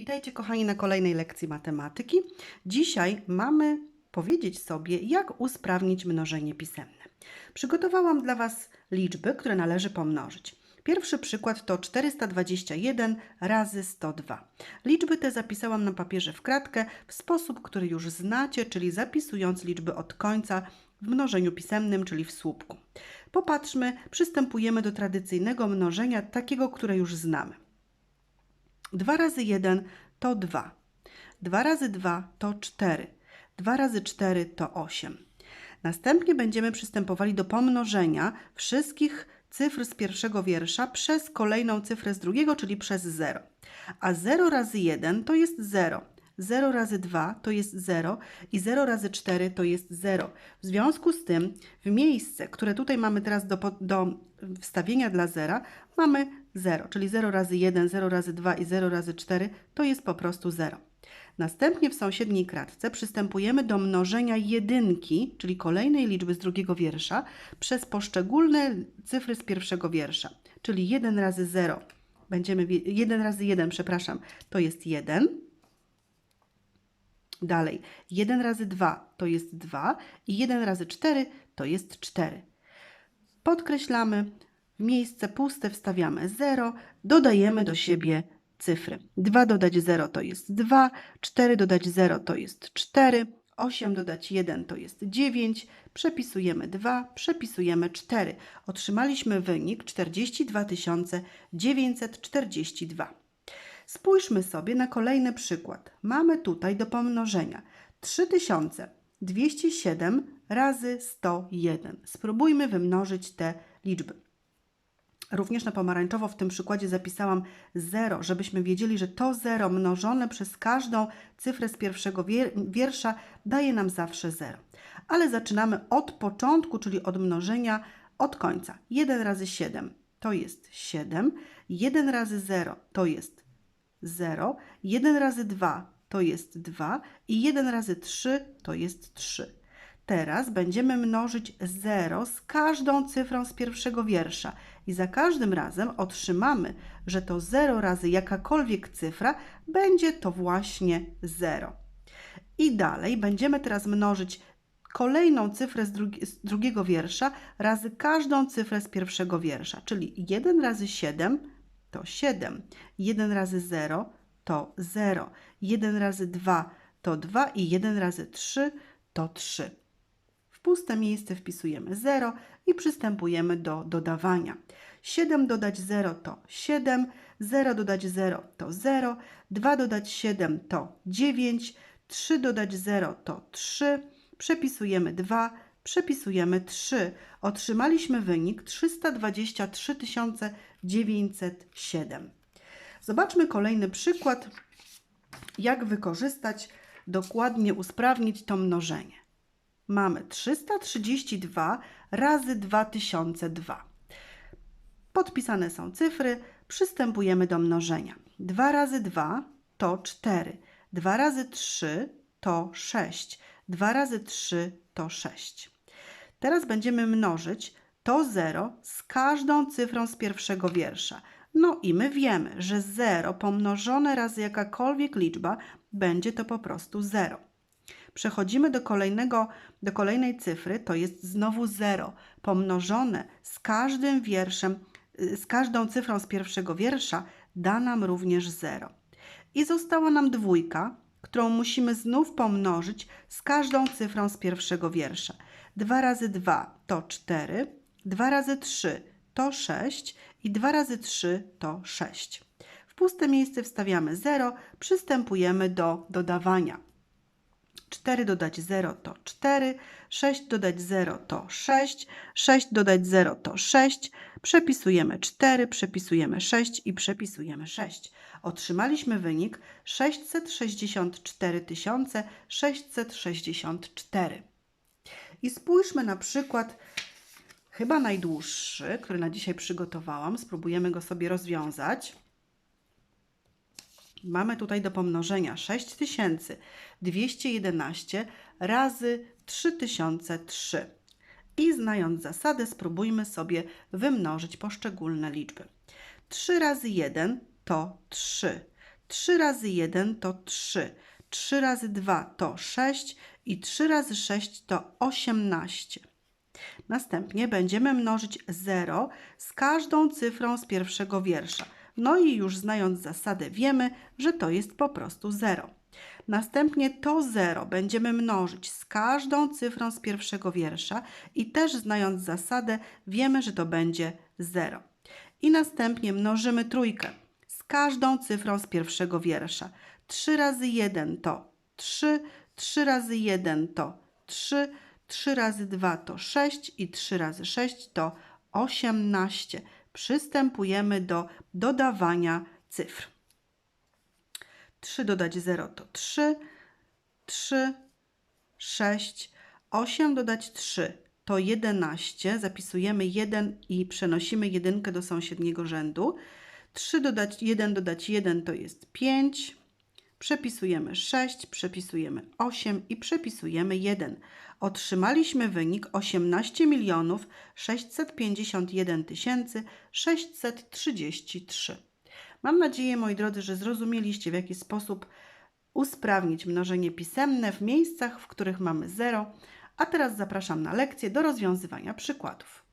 Witajcie kochani na kolejnej lekcji matematyki. Dzisiaj mamy powiedzieć sobie, jak usprawnić mnożenie pisemne. Przygotowałam dla Was liczby, które należy pomnożyć. Pierwszy przykład to 421 razy 102. Liczby te zapisałam na papierze w kratkę w sposób, który już znacie, czyli zapisując liczby od końca w mnożeniu pisemnym, czyli w słupku. Popatrzmy, przystępujemy do tradycyjnego mnożenia, takiego, które już znamy. 2 razy 1 to 2. 2 razy 2 to 4. 2 razy 4 to 8. Następnie będziemy przystępowali do pomnożenia wszystkich cyfr z pierwszego wiersza przez kolejną cyfrę z drugiego, czyli przez 0. A 0 razy 1 to jest 0. 0 razy 2 to jest 0 i 0 razy 4 to jest 0. W związku z tym w miejsce, które tutaj mamy teraz do, do wstawienia dla zera, mamy 0, czyli 0 razy 1, 0 razy 2 i 0 razy 4 to jest po prostu 0. Następnie w sąsiedniej kratce przystępujemy do mnożenia jedynki, czyli kolejnej liczby z drugiego wiersza, przez poszczególne cyfry z pierwszego wiersza. Czyli 1 razy 0, będziemy, wie- 1 razy 1, przepraszam, to jest 1. Dalej, 1 razy 2 to jest 2 i 1 razy 4 to jest 4. Podkreślamy, miejsce puste wstawiamy 0, dodajemy do siebie cyfry. 2 dodać 0 to jest 2, 4 dodać 0 to jest 4, 8 dodać 1 to jest 9, przepisujemy 2, przepisujemy 4. Otrzymaliśmy wynik 42 942. Spójrzmy sobie na kolejny przykład. Mamy tutaj do pomnożenia 3207 razy 101. Spróbujmy wymnożyć te liczby. Również na pomarańczowo w tym przykładzie zapisałam 0, żebyśmy wiedzieli, że to 0 mnożone przez każdą cyfrę z pierwszego wier- wiersza daje nam zawsze 0. Ale zaczynamy od początku, czyli od mnożenia od końca. 1 razy 7 to jest 7, 1 razy 0 to jest 0, 1 razy 2 to jest 2 i 1 razy 3 to jest 3. Teraz będziemy mnożyć 0 z każdą cyfrą z pierwszego wiersza i za każdym razem otrzymamy, że to 0 razy jakakolwiek cyfra będzie to właśnie 0. I dalej będziemy teraz mnożyć kolejną cyfrę z, drugi, z drugiego wiersza razy każdą cyfrę z pierwszego wiersza, czyli 1 razy 7 to 7, 1 razy 0 to 0, 1 razy 2 to 2 i 1 razy 3 to 3. W puste miejsce wpisujemy 0 i przystępujemy do dodawania. 7 dodać 0 to 7, 0 dodać 0 to 0, 2 dodać 7 to 9, 3 dodać 0 to 3, przepisujemy 2, przepisujemy 3. Otrzymaliśmy wynik 323 907. Zobaczmy kolejny przykład, jak wykorzystać, dokładnie usprawnić to mnożenie mamy 332 razy 2002. Podpisane są cyfry, przystępujemy do mnożenia. 2 razy 2 to 4, 2 razy 3 to 6, 2 razy 3 to 6. Teraz będziemy mnożyć to 0 z każdą cyfrą z pierwszego wiersza. No i my wiemy, że 0 pomnożone razy jakakolwiek liczba będzie to po prostu 0. Przechodzimy do, kolejnego, do kolejnej cyfry, to jest znowu 0, pomnożone z każdym wierszem, y, z każdą cyfrą z pierwszego wiersza da nam również 0. I została nam dwójka, którą musimy znów pomnożyć z każdą cyfrą z pierwszego wiersza. 2 razy 2 to 4, 2 razy 3 to 6 i 2 razy 3 to 6. W puste miejsce wstawiamy 0, przystępujemy do dodawania. 4 dodać 0 to 4, 6 dodać 0 to 6, 6 dodać 0 to 6, przepisujemy 4, przepisujemy 6 i przepisujemy 6. Otrzymaliśmy wynik 664 664. I spójrzmy na przykład chyba najdłuższy, który na dzisiaj przygotowałam. Spróbujemy go sobie rozwiązać. Mamy tutaj do pomnożenia 6211 razy 3003. I znając zasadę, spróbujmy sobie wymnożyć poszczególne liczby. 3 razy 1 to 3. 3 razy 1 to 3, 3 razy 2 to 6 i 3 razy 6 to 18. Następnie będziemy mnożyć 0 z każdą cyfrą z pierwszego wiersza. No i już znając zasadę wiemy, że to jest po prostu 0. Następnie to 0 będziemy mnożyć z każdą cyfrą z pierwszego wiersza i też znając zasadę wiemy, że to będzie 0. I następnie mnożymy trójkę z każdą cyfrą z pierwszego wiersza. 3 razy 1 to 3, 3 razy 1 to 3, 3 razy 2 to 6 i 3 razy 6 to 18. Przystępujemy do dodawania cyfr. 3 dodać 0 to 3, 3, 6, 8 dodać 3 to 11. Zapisujemy 1 i przenosimy jedynkę do sąsiedniego rzędu. 3 dodać 1 dodać 1 to jest 5. Przepisujemy 6, przepisujemy 8 i przepisujemy 1. Otrzymaliśmy wynik 18 milionów 651 tysięcy 633. Mam nadzieję, moi drodzy, że zrozumieliście, w jaki sposób usprawnić mnożenie pisemne w miejscach, w których mamy 0. A teraz zapraszam na lekcję do rozwiązywania przykładów.